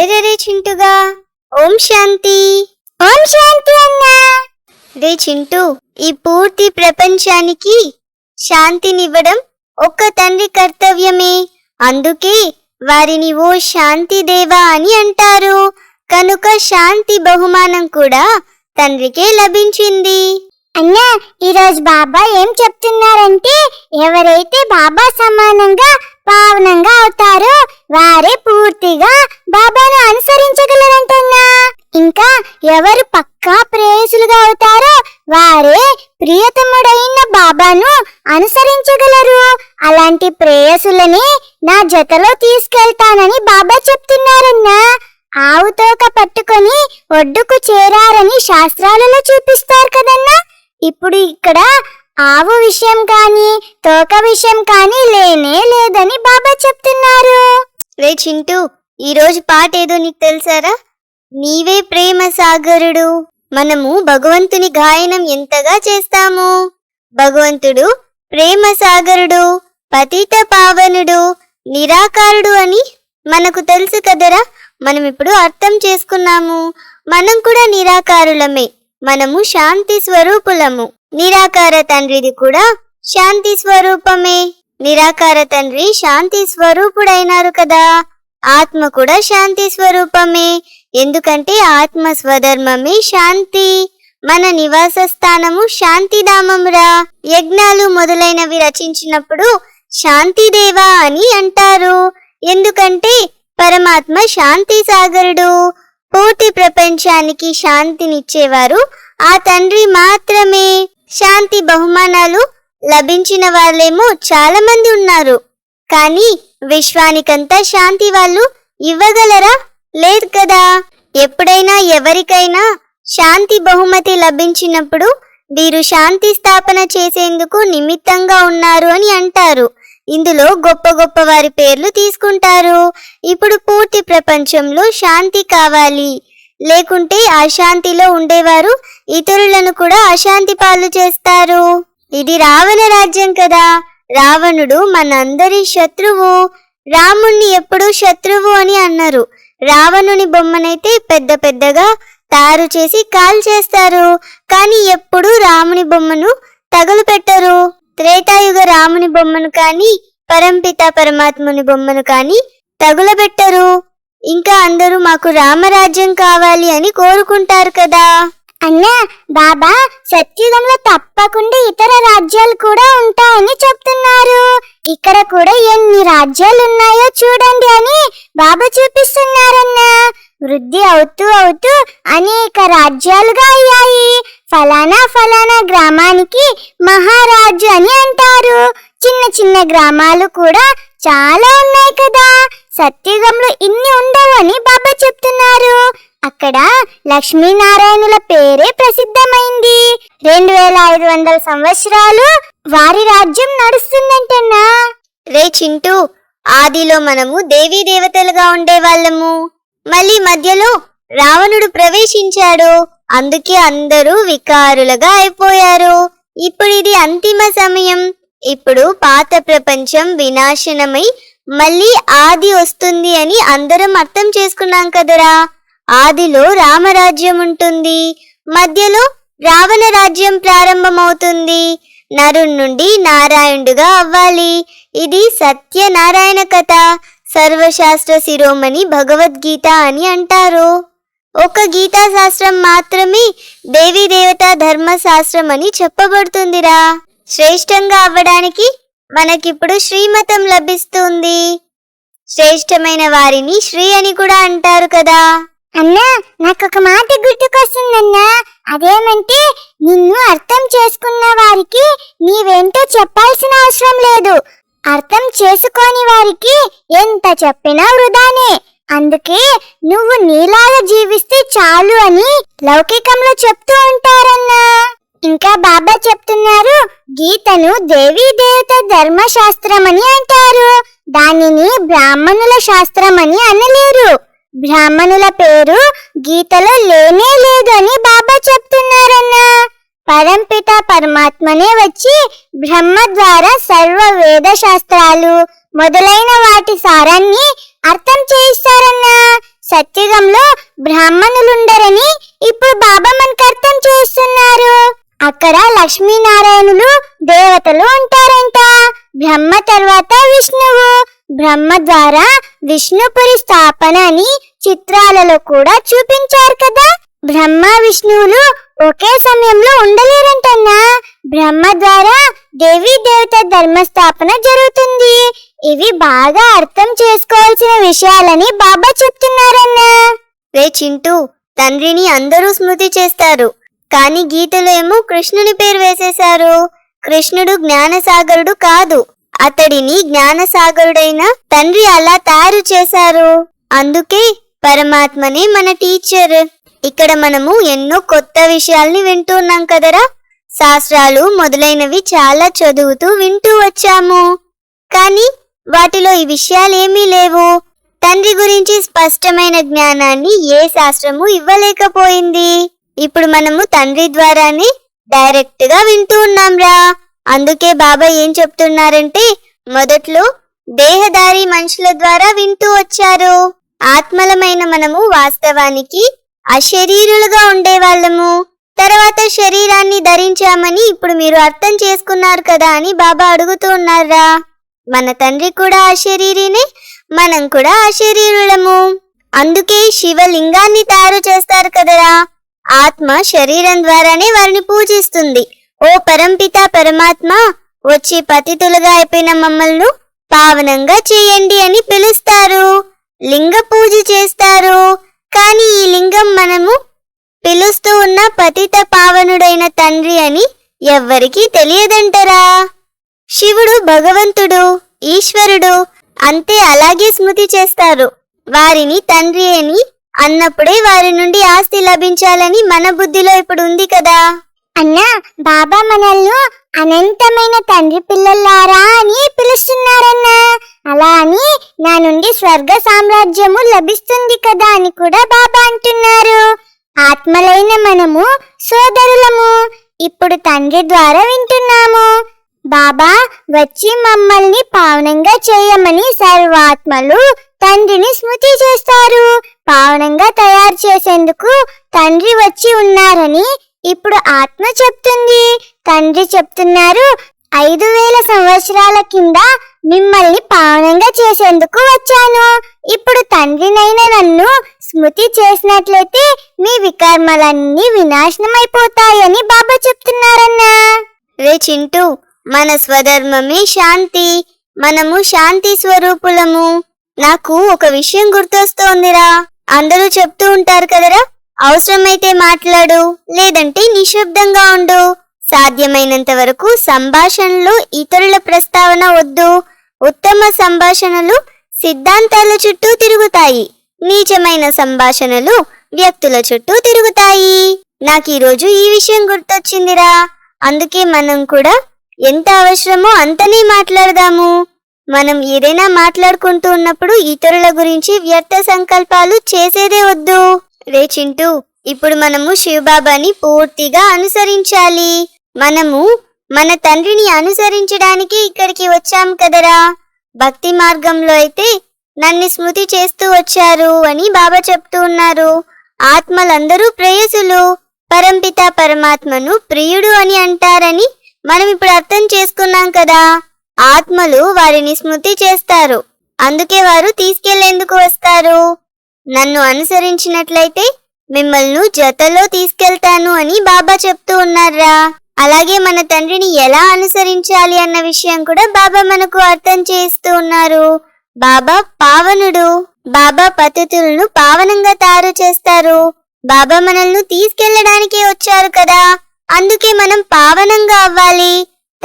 అరే రే చింటుగా. ఓం శాంతి. ఓం శాంతి అన్నా. రే చింటూ ఈ పూర్తి ప్రపంచానికి శాంతినివ్వడం ఒక్క తండ్రి కర్తవ్యమే. అందుకే వారిని ఓ శాంతి దేవా అని అంటారు. కనుక శాంతి బహుమానం కూడా తండ్రికే లభించింది. అన్నా ఈరోజు బాబా ఏం చెప్తున్నారంటే ఎవరైతే బాబా సమానంగా పావనంగా అవుతారో. వారే పూర్తిగా బాబాను అనుసరించగలరంటన్నా. ఇంకా ఎవరు పక్కా ప్రేయసులుగా అవుతారో వారే ప్రియతముడైన బాబాను అనుసరించగలరు. అలాంటి ప్రేయసులని నా జతలో తీసుకెళ్తానని బాబా చెప్తున్నారన్నా. ఆవు తోక పట్టుకొని ఒడ్డుకు చేరారని శాస్త్రాలలో చూపిస్తారు కదన్నా. ఇప్పుడు ఇక్కడ ఆవు విషయం కానీ తోక విషయం కానీ లేనే లేదని బాబా చెప్తున్నారు. రే చింటూ ఈరోజు పాట ఏదో నీకు తెలుసారా? నీవే ప్రేమ సాగరుడు. మనము భగవంతుని గాయనం ఎంతగా చేస్తాము? భగవంతుడు ప్రేమ సాగరుడు పతిత పావనుడు నిరాకారుడు అని మనకు తెలుసు కదరా? మనం ఇప్పుడు అర్థం చేసుకున్నాము. మనం కూడా నిరాకారులమే. మనము శాంతి స్వరూపులము. నిరాకార తండ్రిది కూడా శాంతి స్వరూపమే. నిరాకార తండ్రి శాంతి స్వరూపుడైనారు కదా. ఆత్మ కూడా శాంతి స్వరూపమే. ఎందుకంటే ఆత్మ స్వధర్మమే శాంతి. మన నివాస స్థానము శాంతిధామంరా యజ్ఞాలు మొదలైనవి రచించినప్పుడు శాంతిదేవా అని అంటారు. ఎందుకంటే పరమాత్మ శాంతి సాగరుడు. పూర్తి ప్రపంచానికి శాంతినిచ్చేవారు ఆ తండ్రి మాత్రమే. శాంతి బహుమానాలు లభించిన వాళ్ళేమో చాలా మంది ఉన్నారు. కానీ విశ్వానికంతా శాంతి వాళ్ళు ఇవ్వగలరా? లేదు కదా. ఎప్పుడైనా ఎవరికైనా శాంతి బహుమతి లభించినప్పుడు వీరు శాంతి స్థాపన చేసేందుకు నిమిత్తంగా ఉన్నారు అని అంటారు. ఇందులో గొప్ప గొప్ప వారి పేర్లు తీసుకుంటారు. ఇప్పుడు పూర్తి ప్రపంచంలో శాంతి కావాలి. లేకుంటే అశాంతిలో ఉండేవారు. ఇతరులను కూడా అశాంతి పాలు చేస్తారు. ఇది రావణ రాజ్యం కదా. రావణుడు మనందరి శత్రువు. రాముణ్ణి ఎప్పుడూ శత్రువు అని అన్నారు. రావణుని బొమ్మనైతే పెద్ద పెద్దగా తయారు చేసి కాల్ చేస్తారు. కానీ ఎప్పుడూ రాముని బొమ్మను తగులు పెట్టరు త్రేతాయుగ రాముని బొమ్మను కానీ పరంపిత పరమాత్ముని బొమ్మను కానీ తగులబెట్టరు. ఇంకా అందరూ మాకు రామరాజ్యం కావాలి అని కోరుకుంటారు కదా. అన్నా బాబా సత్యుగంలో తప్పకుండా ఇతర రాజ్యాలు కూడా ఉంటాయని చెప్తున్నారు. ఇక్కడ కూడా ఎన్ని రాజ్యాలు ఉన్నాయో చూడండి అని బాబా చూపిస్తున్నారన్నా. వృద్ధి అవుతూ అవుతూ అనేక రాజ్యాలుగా అయ్యాయి. ఫలానా ఫలానా గ్రామానికి మహారాజు అని అంటారు. చిన్న చిన్న గ్రామాలు కూడా చాలా ఉన్నాయి కదా. సత్యుగంలో ఇన్ని ఉండవని బాబా చెప్తున్నారు. అక్కడ లక్ష్మీనారాయణుల పేరే ప్రసిద్ధమైంది. రెండు వేల ఐదు వందల సంవత్సరాలు వారి రాజ్యం నడుస్తుందంటన్నా రే చింటూ ఆదిలో మనము దేవీ దేవతలుగా ఉండేవాళ్ళము. మళ్ళీ మధ్యలో రావణుడు ప్రవేశించాడు. అందుకే అందరూ వికారులుగా అయిపోయారు. ఇప్పుడు ఇది అంతిమ సమయం. ఇప్పుడు పాత ప్రపంచం వినాశనమై మళ్ళీ ఆది వస్తుంది అని అందరం అర్థం చేసుకున్నాం కదరా. ఆదిలో రామరాజ్యం ఉంటుంది. మధ్యలో రావణ రాజ్యం ప్రారంభమవుతుంది. నరుణ్ నుండి నారాయణుడుగా అవ్వాలి. ఇది సత్యనారాయణ కథ. సర్వశాస్త్ర శిరోమణి భగవద్గీత అని అంటారు. ఒక గీతాశాస్త్రం మాత్రమే దేవీదేవత ధర్మశాస్త్రం అని చెప్పబడుతుందిరా. శ్రేష్టంగా అవ్వడానికి మనకిప్పుడు శ్రీమతం లభిస్తుంది. శ్రేష్టమైన వారిని శ్రీ అని కూడా అంటారు కదా. అన్నా నాకు ఒక మాట గుర్తుకొస్తుందన్నా అదేమంటే నిన్ను అర్థం చేసుకున్న వారికి నీవేంటో చెప్పాల్సిన అవసరం లేదు. అర్థం చేసుకోని వారికి ఎంత చెప్పినా వృధానే. అందుకే నువ్వు నీలాగా జీవిస్తే చాలు అని లౌకికంలో చెప్తూ ఉంటారన్నా. గీతను దేవీ దేవత ధర్మశాస్త్రం అంటారు. దానిని బ్రాహ్మణుల శాస్త్రమని అనలేరు. బ్రాహ్మణుల పేరు గీతలో లేనే లేదు అని బాబా చెప్తున్నారన్నా. పరంపిత పరమాత్మనే వచ్చి బ్రహ్మ ద్వారా సర్వ వేద శాస్త్రాలు మొదలైన వాటి సారాన్ని అర్థం చేయిస్తారన్నా. సత్యుగంలో బ్రాహ్మణులుండరని ఇప్పుడు బాబా మనకు అర్థం అక్కడ లక్ష్మీనారాయణులు దేవతలు ఉంటారంట. బ్రహ్మ తర్వాత విష్ణువు. బ్రహ్మ ద్వారా విష్ణుపురి స్థాపన అని చిత్రాలలో కూడా చూపించారు కదా. బ్రహ్మ విష్ణువులు ఒకే సమయంలో ఉండలేరంటన్నా. బ్రహ్మ ద్వారా దేవి దేవత ధర్మస్థాపన జరుగుతుంది. ఇవి బాగా అర్థం చేసుకోవాల్సిన విషయాలని బాబా చెప్తున్నారన్నా. రే చింటూ తండ్రిని అందరూ స్మృతి చేస్తారు. కానీ గీతలో ఏమో కృష్ణుని పేరు వేసేశారు. కృష్ణుడు జ్ఞానసాగరుడు కాదు. అతడిని జ్ఞానసాగరుడైన తండ్రి అలా తయారు చేశారు. అందుకే పరమాత్మనే మన టీచర్. ఇక్కడ మనము ఎన్నో కొత్త విషయాల్ని వింటున్నాం కదరా. శాస్త్రాలు మొదలైనవి చాలా చదువుతూ వింటూ వచ్చాము. కానీ వాటిలో ఈ విషయాలేమీ లేవు. తండ్రి గురించి స్పష్టమైన జ్ఞానాన్ని ఏ శాస్త్రము ఇవ్వలేకపోయింది. ఇప్పుడు మనము తండ్రి ద్వారానే డైరెక్ట్గా వింటూ ఉన్నాంరా. అందుకే బాబా ఏం చెప్తున్నారంటే మొదట్లో దేహదారి మనుషుల ద్వారా వింటూ వచ్చారు. ఆత్మలమైన మనము వాస్తవానికి అశరీరులుగా ఉండేవాళ్ళము. తర్వాత శరీరాన్ని ధరించామని ఇప్పుడు మీరు అర్థం చేసుకున్నారు కదా అని బాబా అడుగుతూ ఉన్నారా? మన తండ్రి కూడా అశరీరినే మనం కూడా అశరీరులము. అందుకే శివలింగాన్ని తయారు చేస్తారు కదరా. ఆత్మ శరీరం ద్వారానే వారిని పూజిస్తుంది. ఓ పరంపిత పరమాత్మ వచ్చి పతితులుగా అయిపోయిన మమ్మల్ని పావనంగా చేయండి అని పిలుస్తారు. లింగ పూజ చేస్తారు. కానీ ఈ లింగం మనము పిలుస్తూ ఉన్న పతిత పావనుడైన తండ్రి అని ఎవ్వరికీ తెలియదంటరా. శివుడు భగవంతుడు ఈశ్వరుడు అంతే అలాగే స్మృతి చేస్తారు. వారిని తండ్రి అని అన్నప్పుడే వారి నుండి ఆస్తి లభించాలని మన బుద్ధిలో ఇప్పుడు ఉంది కదా. అన్నా బాబా మనల్ని అనంతమైన తండ్రి పిల్లలారా అని పిలుస్తున్నారన్నా. అలా అని నా నుండి స్వర్గ సామ్రాజ్యము లభిస్తుంది కదా అని కూడా బాబా అంటున్నారు. ఆత్మలైన మనము సోదరులము. ఇప్పుడు తండ్రి ద్వారా వింటున్నాము. బాబా వచ్చి మమ్మల్ని పావనంగా చేయమని సర్వాత్మలు తండ్రిని స్మృతి చేస్తారు. పావనంగా తయారు చేసేందుకు తండ్రి వచ్చి ఉన్నారని ఇప్పుడు ఆత్మ చెప్తుంది. తండ్రి చెప్తున్నారు ఐదు వేల సంవత్సరాల కింద మిమ్మల్ని పావనంగా చేసేందుకు వచ్చాను. ఇప్పుడు తండ్రినైన నన్ను స్మృతి చేసినట్లయితే మీ వికర్మలన్నీ వినాశనమైపోతాయని బాబా చెప్తున్నారన్నా. రే చింటూ మన స్వధర్మమే శాంతి. మనము శాంతి స్వరూపులము. నాకు ఒక విషయం గుర్తొస్తోందిరా. అందరూ చెప్తూ ఉంటారు కదరా అవసరమైతే మాట్లాడు లేదంటే నిశ్శబ్దంగా ఉండు. సాధ్యమైనంత వరకు సంభాషణలో ఇతరుల ప్రస్తావన వద్దు. ఉత్తమ సంభాషణలు సిద్ధాంతాల చుట్టూ తిరుగుతాయి. నీచమైన సంభాషణలు వ్యక్తుల చుట్టూ తిరుగుతాయి. నాకు ఈరోజు ఈ విషయం గుర్తొచ్చిందిరా. అందుకే మనం కూడా ఎంత అవసరమో అంతనే మాట్లాడదాము. మనం ఏదైనా మాట్లాడుకుంటూ ఉన్నప్పుడు ఇతరుల గురించి వ్యర్థ సంకల్పాలు చేసేదే వద్దు. రే చింటూ ఇప్పుడు మనము శివబాబాని పూర్తిగా అనుసరించాలి. మనము మన తండ్రిని అనుసరించడానికి ఇక్కడికి వచ్చాం కదరా. భక్తి మార్గంలో అయితే నన్ను స్మృతి చేస్తూ వచ్చారు అని బాబా చెప్తూ ఉన్నారు. ఆత్మలందరూ ప్రేయసులు. పరంపిత పరమాత్మను ప్రియుడు అని అంటారని మనం ఇప్పుడు అర్థం చేసుకున్నాం కదా. ఆత్మలు వారిని స్మృతి చేస్తారు. అందుకే వారు తీసుకెళ్ళేందుకు వస్తారు. నన్ను అనుసరించినట్లయితే మిమ్మల్ని జతలో తీసుకెళ్తాను అని బాబా చెప్తూ ఉన్నారా? అలాగే మన తండ్రిని ఎలా అనుసరించాలి అన్న విషయం కూడా బాబా మనకు అర్థం చేస్తూ ఉన్నారు. బాబా పావనుడు. బాబా పద్ధతులను పావనంగా తయారు చేస్తారు. బాబా మనల్ని తీసుకెళ్ళడానికే వచ్చారు కదా. అందుకే మనం పావనంగా అవ్వాలి.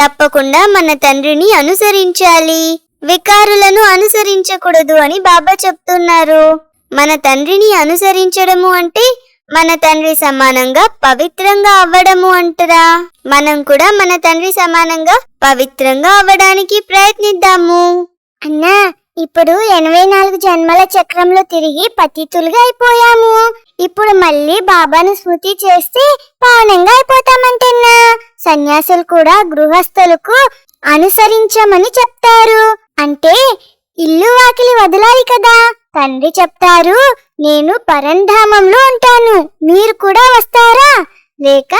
తప్పకుండా మన తండ్రిని అనుసరించాలి. వికారులను అనుసరించకూడదు అని బాబా చెప్తున్నారు. మన తండ్రిని అనుసరించడము అంటే మన తండ్రి సమానంగా పవిత్రంగా అవ్వడము అంటరా. మనం కూడా మన తండ్రి సమానంగా పవిత్రంగా అవ్వడానికి ప్రయత్నిద్దాము. అన్నా ఇప్పుడు ఎనభై నాలుగు జన్మల చక్రంలో తిరిగి పతితులుగా అయిపోయాము. ఇప్పుడు మళ్ళీ బాబాను స్మృతి చేస్తే పావనంగా అయిపోతామంటున్నా సన్యాసులు కూడా గృహస్థులకు అనుసరించమని చెప్తారు. అంటే ఇల్లు వాకిలి వదలాలి కదా? తండ్రి చెప్తారు నేను పరంధామంలో ఉంటాను. మీరు కూడా వస్తారా? లేక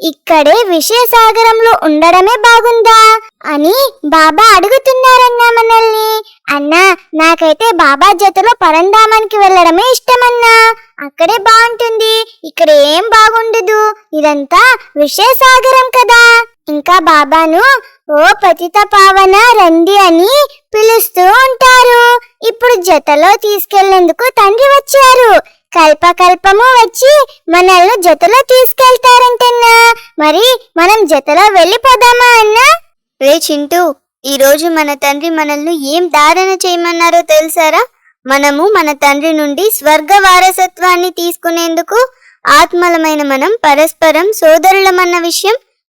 ఇక్కడే విషయసాగరంలో ఉండడమే బాగుందా? అని బాబా అడుగుతున్నారన్నా మనల్ని. అన్నా నాకైతే బాబా జతలో పరంధామానికి వెళ్ళడమే ఇష్టమన్నా. అక్కడే బాగుంటుంది. ఇక్కడ ఏం బాగుండదు. ఇదంతా విషయసాగరం కదా. ఇంకా బాబాను ఓ పతిత పావన రండి అని పిలుస్తూ ఉంటారు. ఇప్పుడు జతలో తీసుకెళ్ళేందుకు తండ్రి వచ్చారు. కల్పకల్పము వచ్చి మనల్ని జతలో తీసుకెళ్తారంటన్నా. మరి మనం జతలో వెళ్ళిపోదామా అన్నా? రే చింటూ ఈ రోజు మన తండ్రి మనల్ని ఏం ధారణ చేయమన్నారో తెలుసారా? మనము మన తండ్రి నుండి స్వర్గ వారసత్వాన్ని తీసుకునేందుకు ఆత్మలమైన మనం పరస్పరం సోదరులమన్న విషయం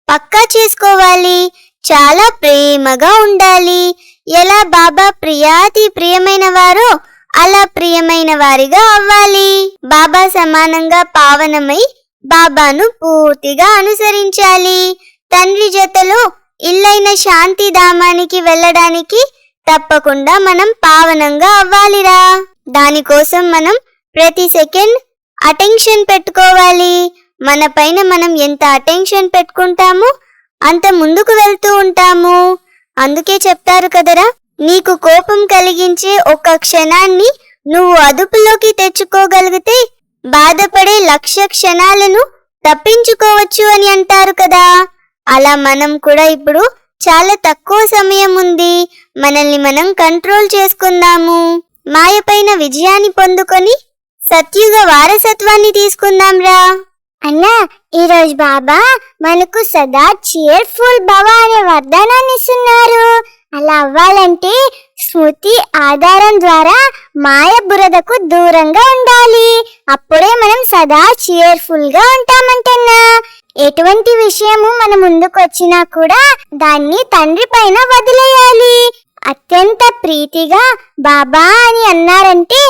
పక్కా చేసుకోవాలి. చాలా ప్రేమగా ఉండాలి. ఎలా బాబా ప్రియాతి ప్రియమైన వారో అలా ప్రియమైన వారిగా అవ్వాలి. బాబా సమానంగా పావనమై బాబాను పూర్తిగా అనుసరించాలి. తండ్రి జతలో ఇల్లైన శాంతి ధామానికి వెళ్ళడానికి తప్పకుండా మనం పావనంగా అవ్వాలిరా. దానికోసం మనం ప్రతి సెకండ్ అటెన్షన్ పెట్టుకోవాలి. మన పైన మనం ఎంత అటెన్షన్ పెట్టుకుంటామో అంత ముందుకు వెళ్తూ ఉంటాము. అందుకే చెప్తారు కదరా నీకు కోపం కలిగించే ఒక క్షణాన్ని నువ్వు అదుపులోకి తెచ్చుకోగలిగితే బాధపడే లక్ష క్షణాలను తప్పించుకోవచ్చు అని అంటారు కదా. అలా మనం కూడా ఇప్పుడు చాలా తక్కువ సమయం ఉంది. మనల్ని మనం కంట్రోల్ చేసుకుందాము. మాయపైన విజయాన్ని పొందుకొని సత్యుగ వారసత్వాన్ని తీసుకుందాంరా అన్నా ఈరోజు బాబా మనకు సదా చీర్ఫుల్ భవ అనే వరదానాన్ని ఇస్తున్నారు. అలా అవ్వాలంటే స్మృతి ఆధారం ద్వారా మాయ బురదకు దూరంగా ఉండాలి. అప్పుడే మనం సదా cheerful గా ఉంటామంటన్నా. ఎటువంటి విషయము మన ముందుకొచ్చినా కూడా దాన్ని తండ్రి పైన వదిలేయాలి. అత్యంత ప్రీతిగా బాబా అని అన్నారంటే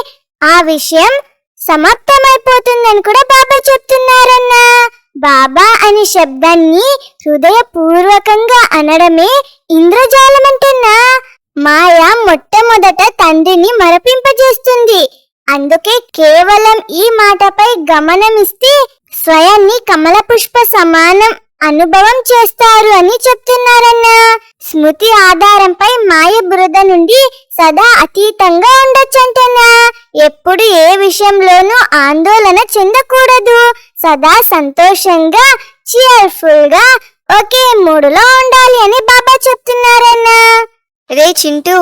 ఆ విషయం సమాప్తమైపోతుందని కూడా బాబా చెప్తున్నారన్నా. బాబా అనే శబ్దాన్ని హృదయపూర్వకంగా అనడమే ఇంద్రజాలం అంటున్నా మాయ మొట్టమొదట తండ్రిని మరపింపజేస్తుంది. అందుకే కేవలం ఈ మాటపై గమనమిస్తే స్వయాన్ని కమల పుష్ప సమానం. అనుభవం చేస్తారు అని చెప్తున్నారన్నా. స్మృతి ఆధారంపై మాయ బురద నుండి సదా అతీతంగా ఉండొచ్చంటన్నా. ఎప్పుడు ఏ విషయంలోనూ ఆందోళన చెందకూడదు. సదా సంతోషంగా చీర్ఫుల్గా ఒకే మూడులో ఉండాలి అని బాబా చెప్తున్నారన్నా. రే చింటూ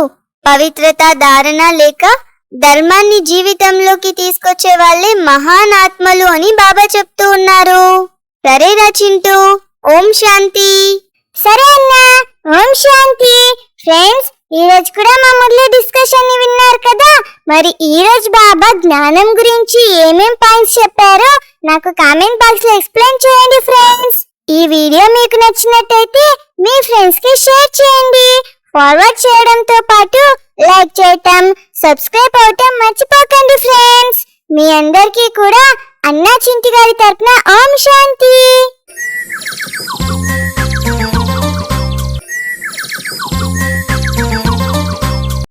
పవిత్రత ధారణ లేక ధర్మాన్ని జీవితంలోకి తీసుకొచ్చే వాళ్ళే మహాన్ ఆత్మలు అని బాబా చెప్తూ ఉన్నారు. సరేరా చింటూ? ఓం శాంతి. సరే అన్నా ఓం శాంతి. ఫ్రెండ్స్ ఈ రోజు కూడా మా మురళి డిస్కషన్ని విన్నారు కదా? మరి ఈ రోజు బాబా జ్ఞానం గురించి ఏమేం పాయింట్స్ చెప్పారో నాకు కామెంట్ బాక్స్లో ఎక్స్ప్లెయిన్ చేయండి ఫ్రెండ్స్ ఈ వీడియో మీకు నచ్చినట్టయితే మీ ఫ్రెండ్స్కి షేర్ చేయండి. ఫార్వర్డ్ చేయడంతో పాటు లైక్ చేయటం సబ్స్క్రైబ్ అవటం మర్చిపోకండి ఫ్రెండ్స్ మీ అందరికీ కూడా అన్నా చింటి గారి తరపున ఓం శాంతి. you